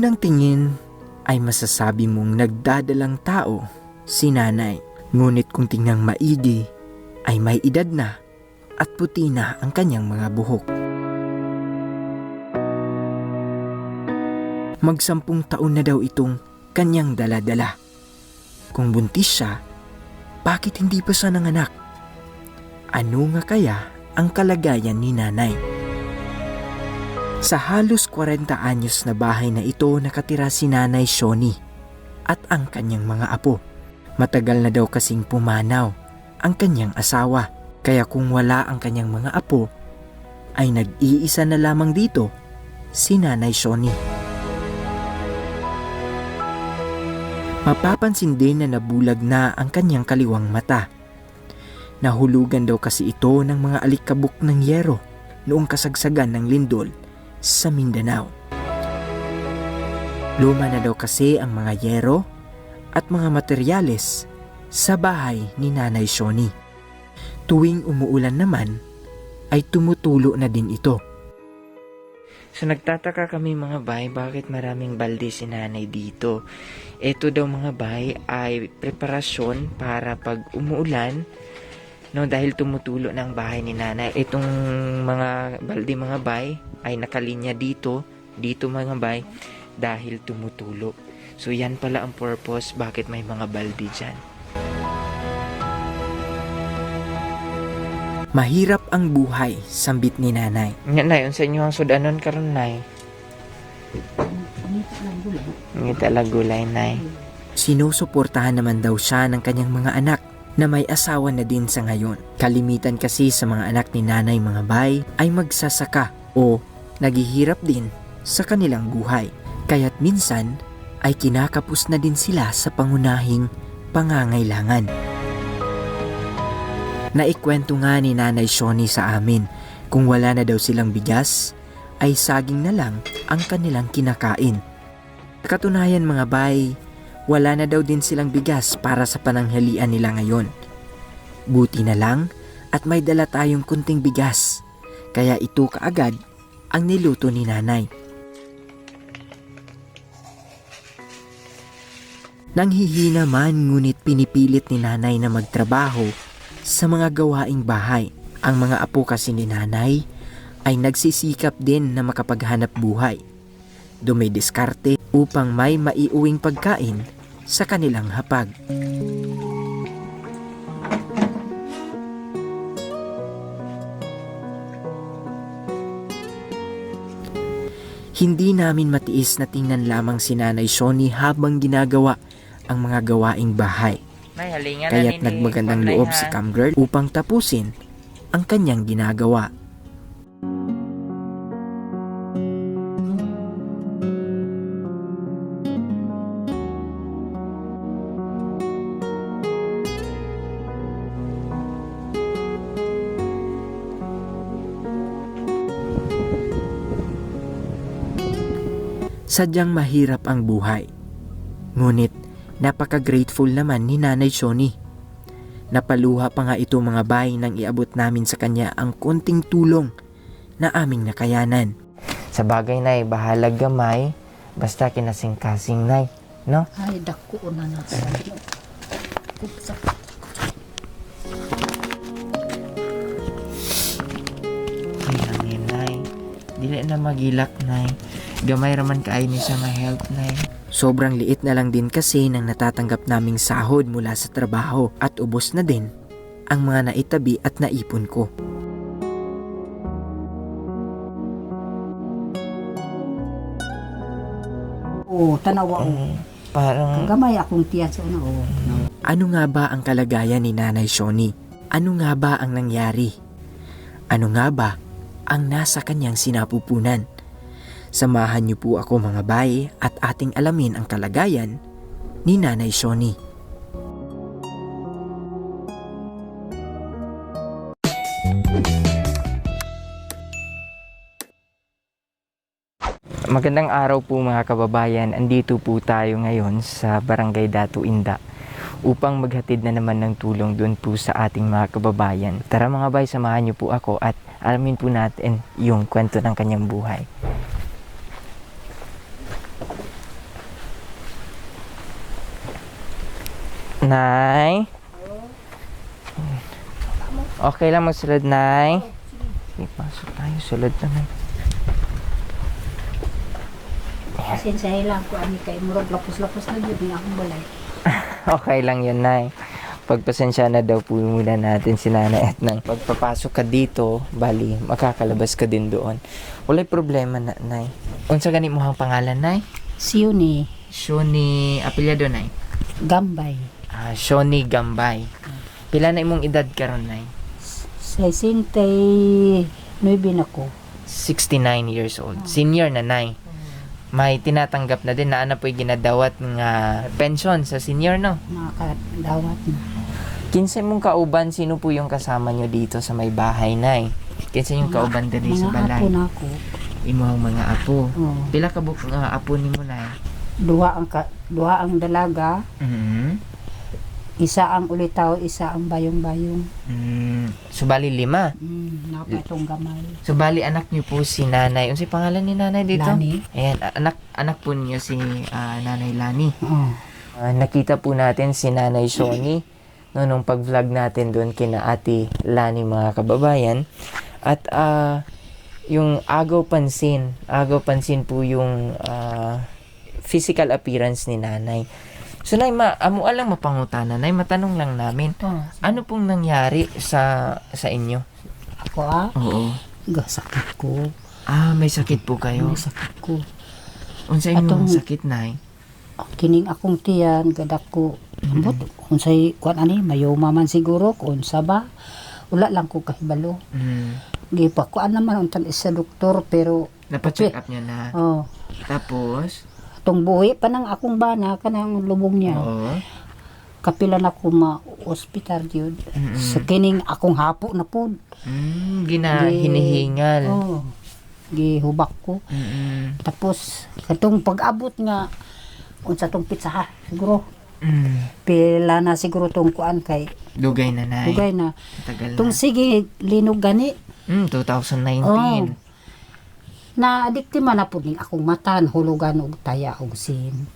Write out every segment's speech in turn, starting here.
unang tingin ay masasabi mong nagdadalang tao si nanay. Ngunit kung tingnang maigi ay may edad na at puti na ang kanyang mga buhok. Magsampung taon na daw itong kanyang daladala. Kung buntis siya, bakit hindi pa siya nanganak? Ano nga kaya ang kalagayan ni nanay? Sa halos 40 anyos na bahay na ito nakatira si Nanay Shoni at ang kanyang mga apo. Matagal na daw kasing pumanaw ang kanyang asawa kaya kung wala ang kanyang mga apo ay nag-iisa na lamang dito si Nanay Shoni. Mapapansin din na nabulag na ang kanyang kaliwang mata. Nahulugan daw kasi ito ng mga alikabok ng yero noong kasagsagan ng lindol sa Mindanao. Luma na daw kasi ang mga yero at mga materyales sa bahay ni Nanay Shoni. Tuwing umuulan naman ay tumutulo na din ito. So nagtataka kami mga bay bakit maraming balde si nanay dito. Ito daw mga bay ay preparasyon para pag umuulan no dahil tumutulo ng bahay ni nanay. Itong mga balde mga bay ay nakalinya dito, dito mga bay dahil tumutulo. So yan pala ang purpose bakit may mga balde dyan. Mahirap ang buhay, sambit ni nanay. Nga nay, unsa inyo ang sudanon karon nay? Ngita lang gulay nay. Sinusuportahan naman daw siya ng kanyang mga anak na may asawa na din sa ngayon. Kalimitan kasi sa mga anak ni nanay mga bay ay magsasaka o naghihirap din sa kanilang buhay. Kaya't minsan ay kinakapos na din sila sa pangunahing pangangailangan. Naikwento nga ni Nanay Shoni sa amin kung wala na daw silang bigas ay saging na lang ang kanilang kinakain. Katunayan mga bay, wala na daw din silang bigas para sa pananghalian nila ngayon. Buti na lang at may dala tayong kunting bigas, kaya ito kaagad ang niluto ni nanay. Nanghihina man ngunit pinipilit ni nanay na magtrabaho sa mga gawaing bahay. Ang mga apo kasi ni nanay ay nagsisikap din na makapaghanap buhay. Dumidiskarte upang may maiuwing pagkain sa kanilang hapag. Hindi namin matiis na tingnan lamang si Nanay Shoni habang ginagawa ang mga gawaing bahay. Kaya't nagmagandang loob si Camgirl upang tapusin ang kanyang ginagawa. Sadyang mahirap ang buhay. Ngunit napaka-grateful naman ni Nanay Shoni. Napaluha pa nga ito mga bay nang iabot namin sa kanya ang konting tulong na aming nakayanan. Sa bagay nay, bahalag gamay, basta kinasing-kasing nay, no? Ay, dako na na sa. Ay, hangin nay. Dili na magilak nay. Gamay raman kaayo ni siya nga health nay. Sobrang liit na lang din kasi nang natatanggap naming sahod mula sa trabaho at ubos na din ang mga naitabi at naipon ko. Oo, tanawa o. Eh, parang Gamay akong tiyaso na o. No. Ano nga ba ang kalagayan ni Nanay Shoni? Ano nga ba ang nangyari? Ano nga ba ang nasa kanyang sinapupunan? Samahan niyo po ako mga bayi at ating alamin ang kalagayan ni Nanay Shoni. Magandang araw po mga kababayan. Andito po tayo ngayon sa Barangay Datu Inda upang maghatid na naman ng tulong doon po sa ating mga kababayan. Tara mga bay, samahan niyo po ako at alamin po natin yung kwento ng kanyang buhay. Nay? Okay lang magsulod, Nay? Sige, pasok tayo. Sulod na, Nay. Pasensya lang ko ani kay murag lapos-lapos na gyud ni akong balay. Okay lang yun, Nay. Pagpasensya na daw po muna natin si Nanay at nang pagpapasok ka dito, bali, makakalabas ka din doon. Walay problema na, Nay. Unsa gani mo ang pangalan, Nay? Siyo ni Shoni, apelyado, Nay? Gambay. Ah, Shoni Gambay. Pila na imong edad karon, Nay? Sa sintay nuebe na ko. 69 years old. Senior na, Nay. May tinatanggap na din na ano po'y ginadawat nga pension sa senior, no? Nakadawat na. Kinsa mong kauban, sino po yung kasama nyo dito sa may bahay, Nay? Kinsa yung kauban din sa Mga balay? apo na ako. Imo ang mga apo. Oh. Pila ka buk nga apo nimo Nay? Duha ang ka, duha ang dalaga, Mhm. Isa ang ulitaw, isa ang bayong-bayong. Mm, subali lima. Mm, napatong gamay. Subali anak niyo po si Nanay. Unsay pangalan ni Nanay dito? Lani. Ayan, anak anak po niyo si ah, Nanay Lani. Oh. Ah, nakita po natin si Nanay Shoni no, nung pag-vlog natin doon kina Ate Lani mga kababayan. At ah, yung agaw pansin, agaw pansin po yung ah, physical appearance ni Nanay. So Nay, ma, amo alang mapangutana. Nay, matanong lang namin. Oh. Ano pong nangyari sa sa inyo? Ako ah, Oo. gasakit ko. Ah, may sakit po kayo. Ang sakit ko. Unsay imong Atong- sakit, Nay? Kining akong tiyan, gadak ko. Ambot, unsay kuan ani, mayoma man siguro, kung sa ba. Wala lang ko kahibalo. Mm. Gipa, kuan naman untan isa doktor, pero, Napacheck up niya na. oh, Tapos, tong buhi pa ng akong bana, kanang lubong niya. oo. Kapila na ko ma-hospital yun. Mm-mm. Sa kining akong hapo na po. Mm, gina Gi- hinihingal. Oh, gihubak ko. Mm-mm. Tapos, katong pag-abot nga, unsa tong pizza ha, siguro. Mm. Pila na siguro tong kuan kay Dugay na nay. Dugay na. Tagal na. Tong sige, linog gani. Mm, 2019. Oh. Na adiktima na po ni akong mata, hulugan og taya og sin.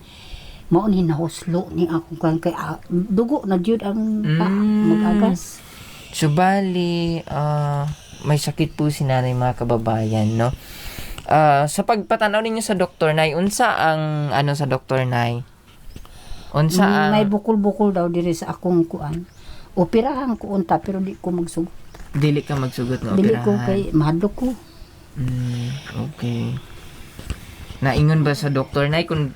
Mao ni nahuslo ni akong kan kay ah, dugo na jud ang pa, Mm. mag-agas. So, bali, ah, may sakit po si nanay mga kababayan, no? Ah, sa pagpatanaw ninyo sa doktor, Nay, unsa ang, ano sa doktor, Nay? Unsa Mm, ang, may bukol-bukol daw diri sa akong kuan. Operahan ko unta pero di ko magsug. dili ka magsugot ng Dili ko operahan? kay mahadlok ko. Mm, okay. Naingon ba sa doktor, Nay, kung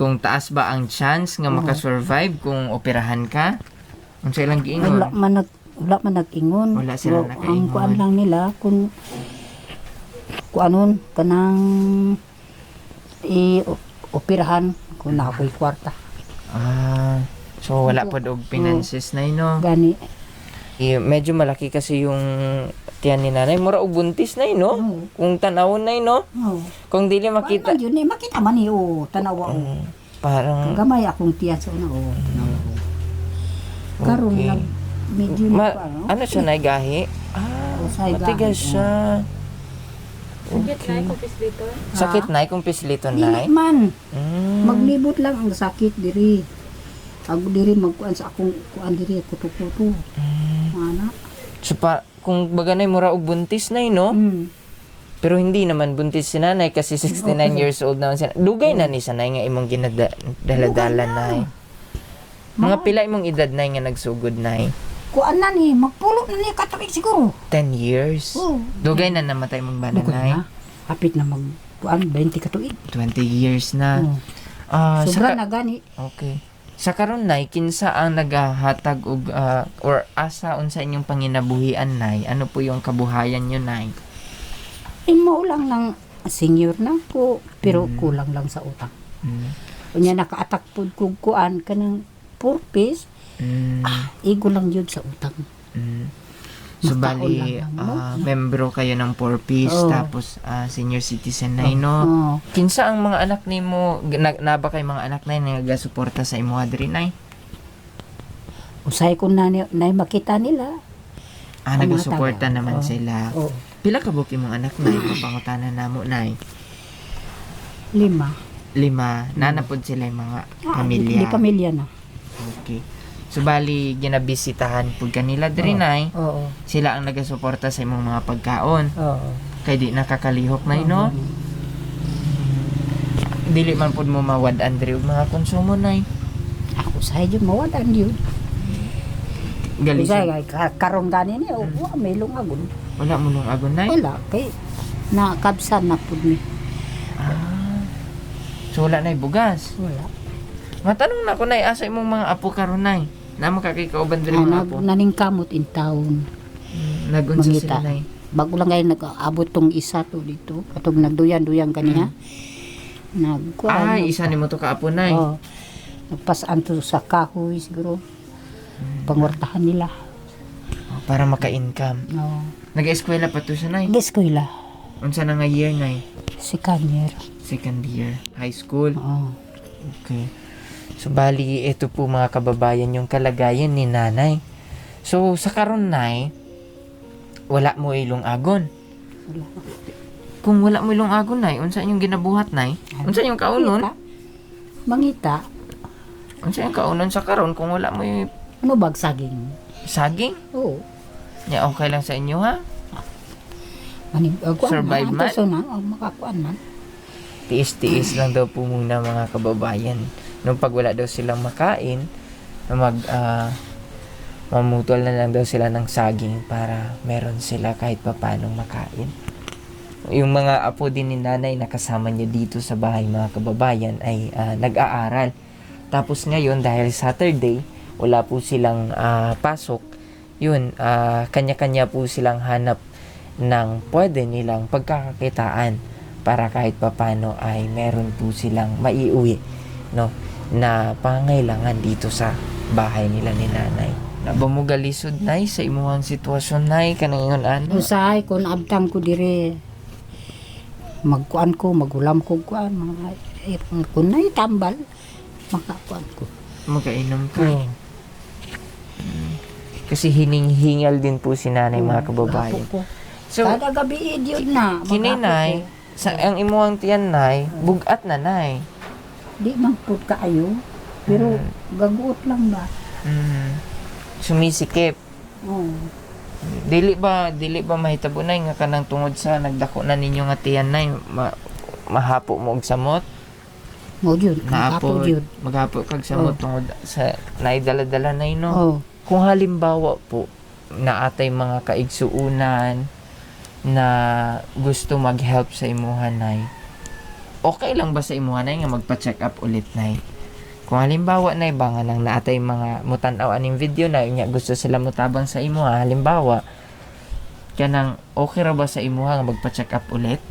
kung taas ba ang chance nga makasurvive kung operahan ka? Unsa ilang Wala giingon? man nag wala man nag-ingon. Wala sila Wa- nakaingon. Ang kuan lang nila kung kuanon kanang i operahan kung na ako'y kwarta. Ah, so wala pa og finances na no. Gani. Eh, medyo malaki kasi yung tiyan ni nanay. Mura og buntis na no. Oo. Kung tanawon na no. Oh. Kung dili Makita. makita. yun eh, makita man ni oh, tanawa oh. Mm, parang Gamay akong tiyan sa una oh, tanawa oh. Karon Okay. nag medyo Ma, na ano? ano siya nagahi? Ah, Usay matigas gahi, siya. Sakit na kung pislito. Sakit na kung pislito Dili na. man. Mm. Maglibot lang ang sakit diri. Ako diri magkuan sa akong kuan diri kuto-kuto. Mm. Ana. So pa, kung baga na mura og buntis na no? Mm. Pero hindi naman buntis si nanay kasi 69 years old naman siya. Dugay na ni sanay nga imong ginadala na. Mga pila imong edad na nga nagsugod na Kuan na ni, magpulo na ni katuig siguro. 10 years. Oh. Dugay na namatay mong bana na. na. Hapit na mag kuan 20 katuig. 20 years na. Oh. Ah, sa Sobra ka- na gani. Okay. Sa karon nay kinsa ang nagahatag og ah, or asa unsa inyong panginabuhian nay? Ano po yung kabuhayan niyo nay? Imo lang ng senior na ko, pero Mm. kulang lang sa utang. Mm. Unya nakaatak pud kog kuan kanang purpose, Mm. igo lang yun sa utang. Mm. So, bali, no? membro kayo ng Four Piece, Oo. tapos ah, senior citizen na no? Oh. Kinsa ang mga anak nimo na, na ba kay mga anak na nga nagasuporta sa imo adri nay? Usay ko na, ni- na makita nila. Ah, nagasuporta naman Oo. sila. Oh, Pila ka buki mong anak nay? Papangutanan namo nay. lima. Lima. Nanapod sila yung mga Ah, pamilya. Di, di pamilya na. Okay. So bali ginabisitahan pud kanila diri nay. Oo. Sila ang nagasuporta sa imong mga pagkaon. Oo. Kay di nakakalihok nay no. Dili man pud mo mawad-an diri og mga konsumo nay. Ako sa yun mawadan yun. Gali Kasi sa ka- karon gani ni oh, wa may lungagon. wala mo nung agon nay. Wala kay nakabsan na pud mi. Ah. So wala nay bugas. Wala. Matanong na ko nay asa imong mga apo karon nay. Namo ka kay kauban diri Ah, mga nag, apo. naningkamot in town. Nagunsa Mangita. sila. Bago lang kayo nag-abot tong isa to dito. Katong nagduyan-duyan kaniya. Nag Ah, isa nimo to ka apo nay. Oh. Nagpasaan to sa kahoy siguro. Pangwartahan nila. Para maka-income. No. Nag-eskwela pa to siya nay. Eskwela. Unsa na nga year nay? Si Kanyer. Second year. High school. Oh. Okay. So, bali, ito po mga kababayan yung kalagayan ni nanay. So, sa karon nay, wala mo ilong agon. Kung wala mo ilong agon nay, unsa yung ginabuhat nay? Unsa yung kaunon? Mangita. Unsa yung kaunon sa karon kung wala mo yung Ano bag saging? saging? Oo. Ya, okay lang sa inyo ha? Maning, uh, Survive man. man? Oh, makakuan man. Tiis-tiis lang daw po muna mga kababayan. Nung pag wala daw silang makain, mag, ah, mamutol na lang daw sila ng saging para meron sila kahit papano makain. Yung mga apo din ni nanay na kasama niya dito sa bahay mga kababayan ay ah, nag-aaral. Tapos ngayon dahil Saturday, wala po silang ah, pasok. Yun, ah, kanya-kanya po silang hanap ng pwede nilang pagkakakitaan para kahit papano ay meron po silang maiuwi no na pangailangan dito sa bahay nila ni nanay. Nabamugalisod nay sa imuhang sitwasyon nay kanayon ano. Usahay kung abtang ko dire. Magkuan ko, magulam ko kuan mga kung nay tambal makakuan ko. Magkainom ka. Kasi hining-hingal din po si nanay mga kababayan. Gapo ko. So, Kada gabi idiot na. kini magapo nay, ko. sa ang imuhang tiyan nay, bugat na nay. Di man pud kaayo. Pero gaguot lang ba? Mm. Sumisikip. Oh. Dili ba dili ba mahitabo nay nga kanang tungod sa nagdako na ninyo nga tiyan nay ma, mahapo mo og samot Mo naapo gapo jud. maghapo kag samot Oh. tungod sa naidala-dala nay no Oh. kung halimbawa po naatay mga kaigsuunan na gusto mag-help sa imuhan nay okay lang ba sa imuhan nay nga magpa-check up ulit nay kung halimbawa nay ba nga nang naatay mga mutan-aw aning video na nya gusto sila mutabang sa imuha halimbawa kanang okay ra ba sa imuha nga magpa-check up ulit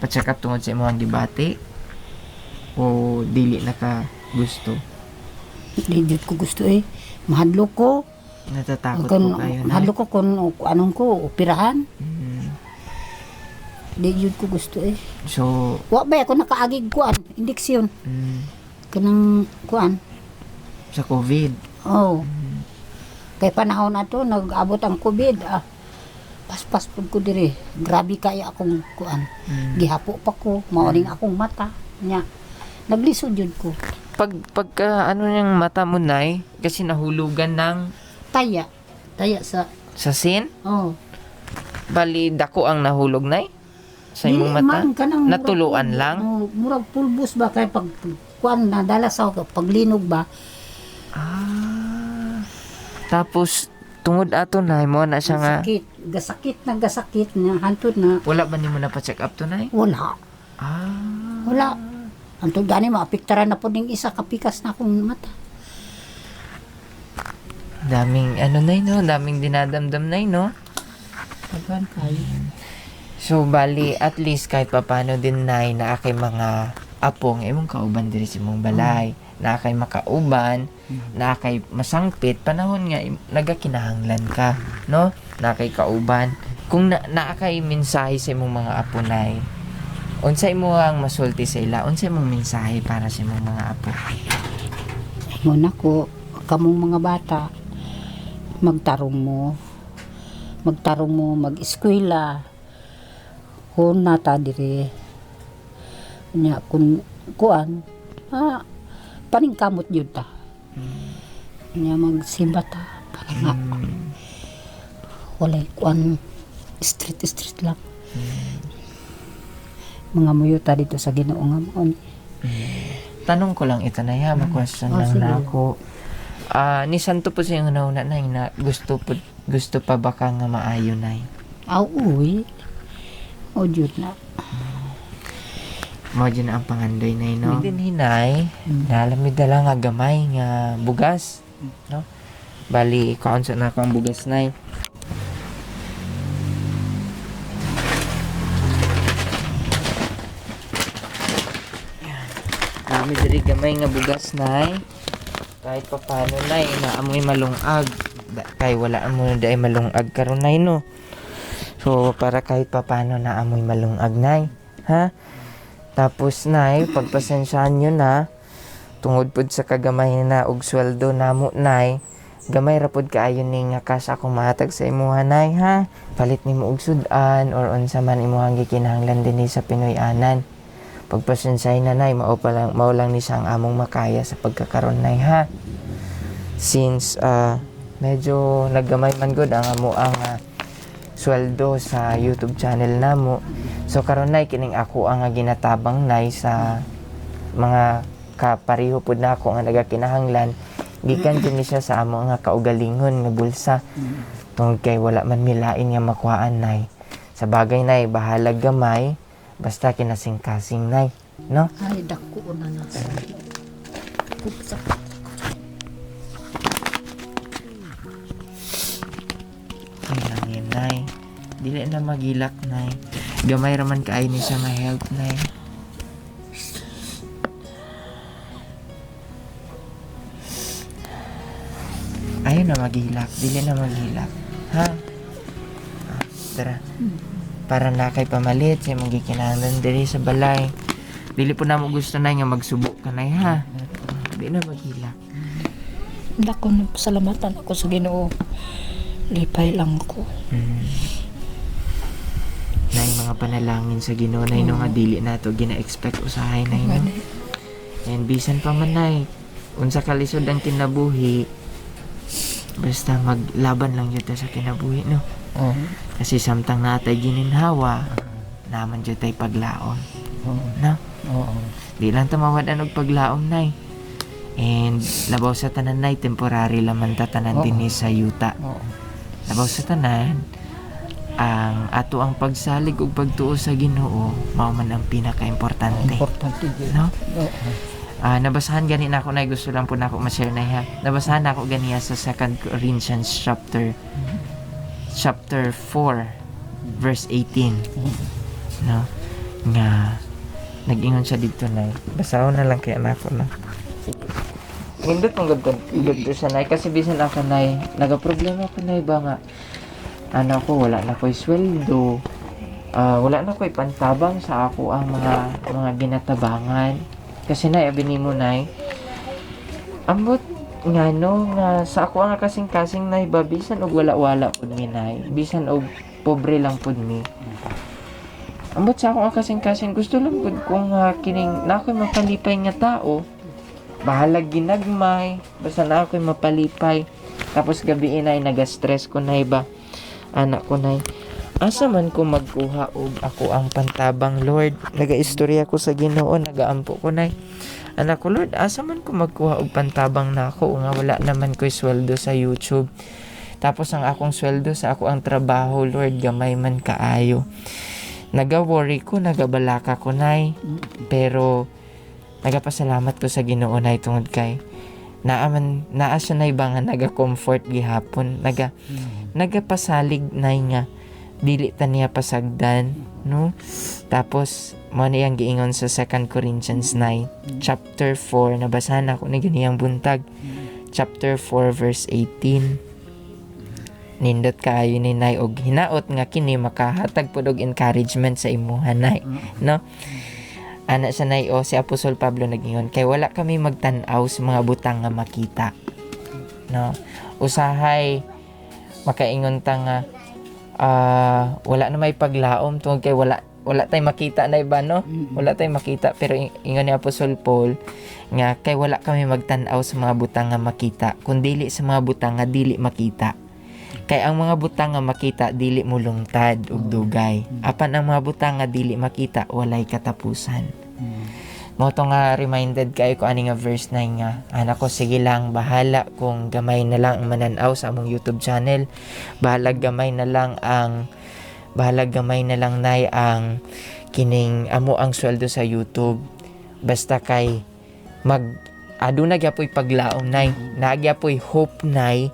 pa-check up tungod sa imuhang gibati o dili na ka gusto Di jud ko gusto eh. Mahadlo ko. natatakot po kayo na mahadlo ko kung anong ko operahan. Mm. Di jud ko gusto eh. so Wa ba ako nakaagig kuan, injeksyon mm, kanang kuan. sa COVID Oh. Kay panahon na to nag-abot ang COVID ah. Paspas pud ko dire. Grabe kaya akong kuan. Mm. Gihapo pa ko, maoring akong mata. Nya. Naglisod jud ko. pag pagka ano yung mata mo nay kasi nahulugan ng Taya. Taya sa sa sin oh. bali dako ang nahulog nay sa imong mata? man murag natuluan lang? oh, murag pulbos ba? Kay pag kuan na dala sa paglinog ba? Ah. Tapos tungod ato nay mo na siya nga sakit gasakit na gasakit na hantod na. Wala ba nimo na pa check up to nay? Wala. Ah. Wala. Hantod gani maapektaran na po ning isa kapikas na akong mata. Daming ano nay no? Daming dinadamdam nay no? Pagkan kayo So, bali, at least kahit papano din nay na akay mga apong imong kauban diri sa imong balay, na akay makauban, na akay masangpit, panahon nga nagakinahanglan ka, no? Na akay kauban. Kung na, na akay mensahe sa imong mga apo nay, unsa imo ang masulti sa ila? Unsa imong mensahe para sa imong mga apo? Ngun ako, kamong mga bata, magtarong mo. Magtarong mo, mag-eskwela. Kung nata dire. Nya, kung kuan, ah, paningkamot yun ta. Nya magsimba ta para nga Mm. walay kuan street street lang. Mga muyuta dito sa Ginoo nga mo. Tanong ko lang ito na ya, ma-question Oh, lang na ako. Ah, ni Santo po siya nauna na na gusto po, gusto pa baka nga maayo na Aw uy. O jud na. Mo dyan na ang pangandoy na no? Din hinay, Mm. nalamid na lang nga gamay nga bugas. No? Bali, kaon sa na ang bugas na Kami diri gamay nga bugas nay. Kahit pa paano nay, naamoy malungag. Da, kay wala mo na dai malungag karon nay no. So para kahit pa paano naamoy malungag nay. Ha? Tapos nay, pagpasensyahan nyo na, tungod pod sa kagamay na og sweldo namo nay, gamay ra pod kaayo ning nga cash ako mahatag sa imuha nay ha. Palit nimo og sudan or unsa man imuhang gikinahanglan dinhi sa Pinoy anan. Pagpasensyahan na nay, mao pa lang mao lang ni siya ang among makaya sa pagkakaron nay ha. Since ah, medyo naggamay man gud ang amo ang ah, sweldo sa YouTube channel namo. So karon nay kining ako ang ginatabang nay sa mga kapareho pud na ako nga nagakinahanglan gikan din siya sa amo nga kaugalingon nga bulsa tungod kay wala man milain nga makuhaan nay sa bagay nay bahalag gamay basta kinasing-kasing nay no Ay dako na na. Upsa. Ay, langin, nay. Dili na magilak, nay. Gamay raman kaay ni siya nga health, nay. Ayaw na magilak. Dili na magilak. Ha? Ah, tara. Para na kay pamalit sa mga gikinahanglan diri sa balay. Dili po na mo gusto na nga magsubok ka, nay, ha? Di na magilak. Dako na pasalamatan ako sa Ginoo. Lipay lang ko. Mm. Na yung mga panalangin sa Ginoo na nga dili nato gina-expect usahay na no. And bisan pa man nay unsa kalisod ang kinabuhi basta maglaban lang jud sa kinabuhi no. Oo. Kasi samtang natay gininhawa naman jud tay paglaom Oo. no. Oo. Di lang ta mawadan og paglaom nay. And labaw sa tanan nay temporary laman ta tanan Oo. dinhi sa yuta. Oo. Labaw sa tanan, ang ato ang pagsalig ug pagtuo sa Ginoo mao man ang pinaka-importante. Importante yun. No? Ah, nabasahan gani na ako na gusto lang po na ako ma-share na ha. Nabasahan na ako ganiya sa 2 Corinthians chapter chapter 4 verse 18. No? Nga nag-ingon siya dito na. Basahon na lang kay anak ko no. Hindot mong gudto gudto siya na kasi bisan ako na nagaproblema ko na ba nga ano ko wala na ko'y sweldo. Ah, wala na ko'y pantabang sa ako ang mga mga ginatabangan. Kasi na abi nimo nay. Ambot nga no nga sa ako nga kasing-kasing nay ba bisan og wala-wala pud mi nay. Bisan og pobre lang pud mi. Ambot sa ako nga kasing-kasing gusto lang pud kung uh, kining na ako'y mapalipay nga tao. Bahalag ginagmay, basta na ako'y mapalipay. Tapos gabi inay naga-stress ko nay ba. Anak ko nay. Asa man ko magkuha og ako ang pantabang Lord. Nagaistorya ko sa Ginoo, nagaampo ko nay. Anak ko Lord, asa man ko magkuha og pantabang na ako nga wala naman ko'y sweldo sa YouTube. Tapos ang akong sweldo sa ako ang trabaho, Lord, gamay man kaayo. Naga-worry ko, nagabalaka ko nay. Pero nagapasalamat ko sa Ginoo nay tungod kay naaman naa siya nay ba nga naga-comfort gihapon, naga nagapasalig nay nga dili ta niya pasagdan no? Tapos mo na yang giingon sa 2 Corinthians 9 chapter 4 nabasahan ako ni ganiyang buntag. Chapter 4 verse 18 nindot kaayo ni nay og hinaot nga kini makahatag pud og encouragement sa imuha nay no? Ana sa nay o si Apostol Pablo nagingon kay wala kami magtan-aw sa mga butang nga makita. No? Usahay makaingon ta nga ah, wala na may paglaom tungod kay wala wala tay makita na iba no? Wala tay makita pero ing- ingon ni Apostol Paul nga kay wala kami magtan-aw sa mga butang nga makita kun dili sa mga butang nga dili makita. Kay ang mga butang nga makita dili mulungtad ug dugay. Apan ang mga butang nga dili makita walay katapusan mo to nga reminded kay ko ani nga verse 9 nga anak ko sige lang bahala kung gamay na lang ang mananaw sa among YouTube channel. Bahala gamay na lang ang bahala gamay na lang nay ang kining amo ang sweldo sa YouTube. Basta kay mag aduna gyapoy paglaom nay. Nagyapoy hope nay.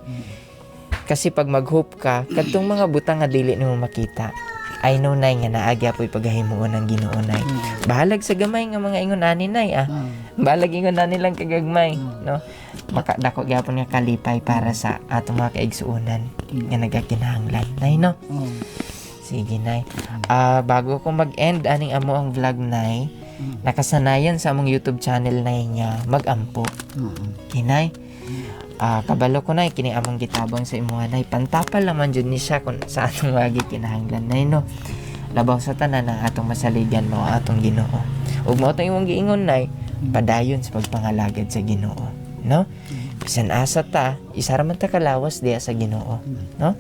Kasi pag mag-hope ka kadtong mga butang nga dili nimo makita I know nay nga naagya po'y paghahimuon ng Ginoo nay. Bahalag sa gamay nga mga ingon ani nay ah. Bahalag ingon ani lang kagagmay no? Makadako gyapon nga kalipay para sa atong mga kaigsuonan nga nagakinahanglan nay no? Sige nay. Ah bago ko mag-end aning amo ang vlog nay nakasanayan sa among YouTube channel nay nga magampo. Kinay ah kabalo ko nay kini among gitabang sa imuha nay pantapal naman jud ni siya kung sa atong wagi kinahanglan nay no? Labaw sa tanan ang atong masaligan mo atong Ginoo. Ug mo imong giingon nay padayon sa pagpangalagad sa Ginoo no? Bisan asa ta isa ra man ta kalawas diya sa Ginoo no?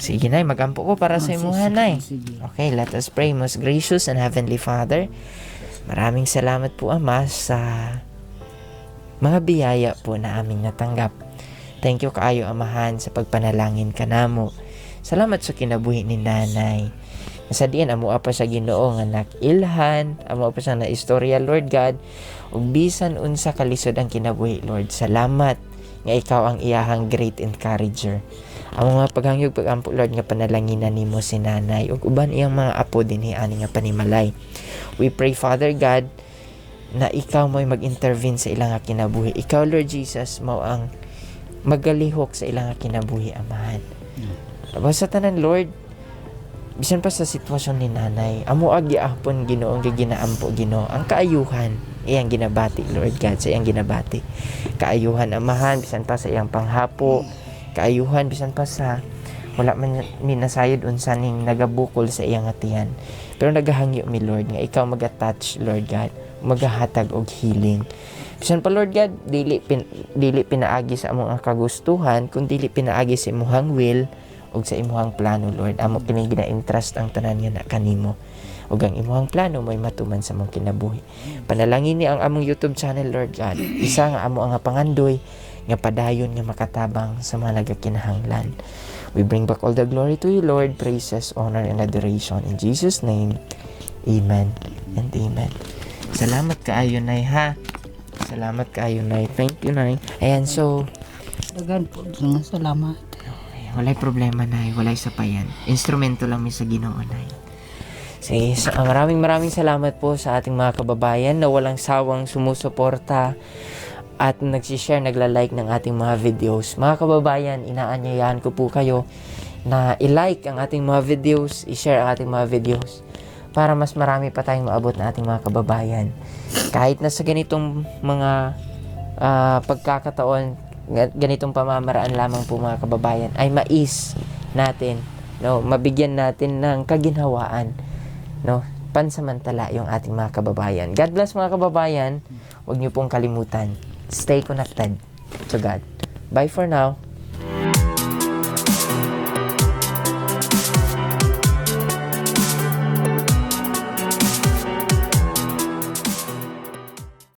Sige nay magampo ko para sa imuha nay. Okay, let us pray. Most gracious and heavenly Father, maraming salamat po Ama sa mga biyaya po na aming natanggap. Thank you kaayo Amahan sa pagpanalangin ka namo. Salamat sa kinabuhi ni Nanay. Sa diyan amo pa sa Ginoo nga nakilhan, amo pa sa na istorya Lord God, ug bisan unsa kalisod ang kinabuhi Lord. Salamat nga ikaw ang iyahang great encourager. Ang mga paghangyog pagampo Lord nga panalanginan nimo si nanay ug uban iyang mga apo dinhi ani nga panimalay. We pray Father God na ikaw mo'y mag-intervene sa ilang kinabuhi. Ikaw Lord Jesus mao ang magalihok sa ilang kinabuhi amahan. Tapos sa tanan Lord, bisan pa sa sitwasyon ni nanay, amo agi ahpon Ginoo nga ginaampo Ginoo ang kaayuhan iyang ginabati Lord God sa iyang ginabati. Kaayuhan amahan bisan pa sa iyang panghapo, kaayuhan bisan pa sa wala man minasayod unsa ning nagabukol sa iyang atiyan. Pero nagahangyo mi Lord nga ikaw mag-attach Lord God, magahatag og healing. Bisan pa Lord God, dili pin, dili pinaagi sa among kagustuhan, kun dili pinaagi sa imong will ug sa imong plano Lord. Amo kini gina-entrust ang tanan nga na kanimo. Ug ang imong plano may matuman sa mong kinabuhi. Panalangin ni ang among YouTube channel Lord God. Isa nga amo ang pangandoy nga padayon nga makatabang sa mga nagakinahanglan. We bring back all the glory to you, Lord. Praises, honor, and adoration. In Jesus' name, Amen and Amen. Salamat kaayo, Nay, ha? Salamat kaayo, Nay. Thank you, Nay. Ayan, so, Dagan po nga salamat. ay, walay problema, Nay. Walay sapayan. Instrumento lang mi sa ginoo, Nay. Sige, so, ah, maraming maraming salamat po sa ating mga kababayan na walang sawang sumusuporta at nagsishare, nagla-like ng ating mga videos. Mga kababayan, inaanyayahan ko po kayo na i-like ang ating mga videos, i-share ang ating mga videos para mas marami pa tayong maabot na ating mga kababayan. Kahit na sa ganitong mga ah, pagkakataon, ga- ganitong pamamaraan lamang po mga kababayan, ay mais natin, no, mabigyan natin ng kaginhawaan, no, pansamantala yung ating mga kababayan. God bless mga kababayan. Huwag niyo pong kalimutan. Stay connected to God. Bye for now.